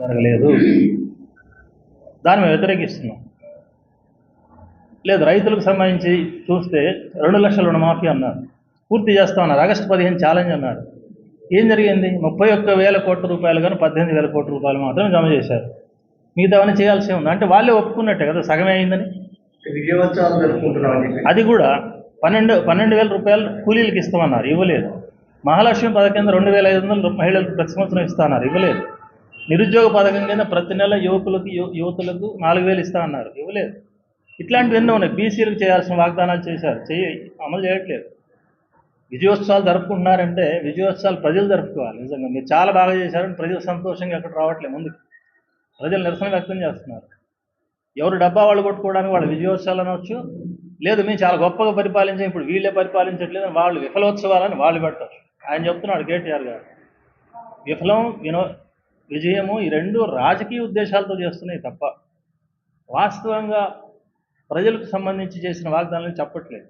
జరగలేదు దాన్ని మేము వ్యతిరేకిస్తున్నాం. లేదు రైతులకు సంబంధించి చూస్తే రెండు లక్షల రుణమాఫీ అన్నారు. పూర్తి చేస్తా ఉన్నారు. ఆగస్టు పదిహేను ఛాలెంజ్ అన్నారు. ఏం జరిగింది? ముప్పై ఒక్క వేల కోట్ల రూపాయలు కానీ పద్దెనిమిది వేల కోట్ల రూపాయలు మాత్రమే జమ చేశారు. మిగతావన్నీ చేయాల్సి ఉంది. అంటే వాళ్ళే ఒప్పుకున్నట్టే కదా సగమే అయిందని? అది కూడా పన్నెండు పన్నెండు వేల రూపాయలు కూలీలకు ఇస్తామన్నారు. ఇవ్వలేదు. మహాలక్ష్మి పథకం కింద రెండు వేల ఐదు వందలు మహిళలకు ప్రతి సంవత్సరం ఇస్తాన్నారు ఇవ్వలేదు. నిరుద్యోగ పథకం కింద ప్రతి నెల యువకులకు యువతులకు నాలుగు వేలు ఇస్తా అన్నారు. ఇవ్వలేదు. ఇట్లాంటివి ఎన్నో ఉన్నాయి. బీసీలకు చేయాల్సిన వాగ్దానాలు చేశారు. చేయ అమలు చేయట్లేదు. విజయోత్సవాలు జరుపుకుంటున్నారంటే విజయోత్సవాలు ప్రజలు జరుపుకోవాలి. నిజంగా మీరు చాలా బాగా చేశారని ప్రజలు సంతోషంగా ఎక్కడ రావట్లేదు ముందుకు. ప్రజలు నిరసన వ్యక్తం చేస్తున్నారు. ఎవరు డబ్బా వాళ్ళు కొట్టుకోవడానికి వాళ్ళు విజయోత్సవాలు అనవచ్చు లేదు మేము చాలా గొప్పగా పరిపాలించాం. ఇప్పుడు వీళ్ళే పరిపాలించట్లేదు వాళ్ళు విఫలోత్సవాలని వాళ్ళు పెట్టారు ఆయన చెప్తున్నాడు కేటీఆర్ గారు. విఫలం వినో విజయము ఈ రెండు రాజకీయ ఉద్దేశాలతో చేస్తున్నాయి తప్ప వాస్తవంగా ప్రజలకు సంబంధించి చేసిన వాగ్దానాలు చెప్పట్లేదు.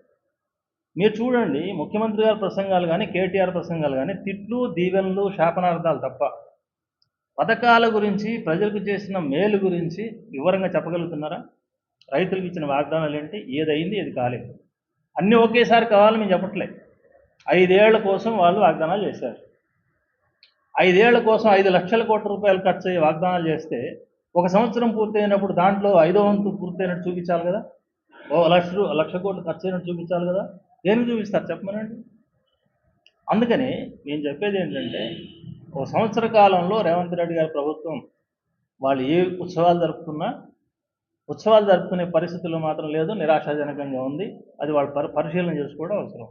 మీరు చూడండి ముఖ్యమంత్రి గారి ప్రసంగాలు కానీ కేటీఆర్ ప్రసంగాలు కానీ తిట్లు దీవెనలు శాపనార్థాలు తప్ప పథకాల గురించి ప్రజలకు చేసిన మేలు గురించి వివరంగా చెప్పగలుగుతున్నారా? రైతులకు ఇచ్చిన వాగ్దానాలు ఏంటి? ఏదైంది? ఏది కాలేదు. అన్నీ ఒకేసారి కావాలని మేము చెప్పట్లేదు ఐదేళ్ళ కోసం వాళ్ళు వాగ్దానాలు చేశారు. ఐదేళ్ళ కోసం ఐదు లక్షల కోట్ల రూపాయలు ఖర్చు అయ్యే వాగ్దానాలు చేస్తే ఒక సంవత్సరం పూర్తయినప్పుడు దాంట్లో ఐదో వంతు పూర్తయినట్టు చూపించాలి కదా? ఓ లక్ష లక్ష కోట్లు ఖర్చు అయినట్టు చూపించాలి కదా? దేనికి చూపిస్తారు? చెప్పమనండి. అందుకని నేను చెప్పేది ఏంటంటే ఒక సంవత్సర కాలంలో రేవంత్ రెడ్డి గారి ప్రభుత్వం వాళ్ళు ఏ ఉత్సవాలు జరుపుకున్నా ఉత్సవాలు జరుపుకునే పరిస్థితులు మాత్రం లేదు నిరాశాజనకంగా ఉంది. అది వాళ్ళు పరి పరిశీలన చేసుకోవడం అవసరం.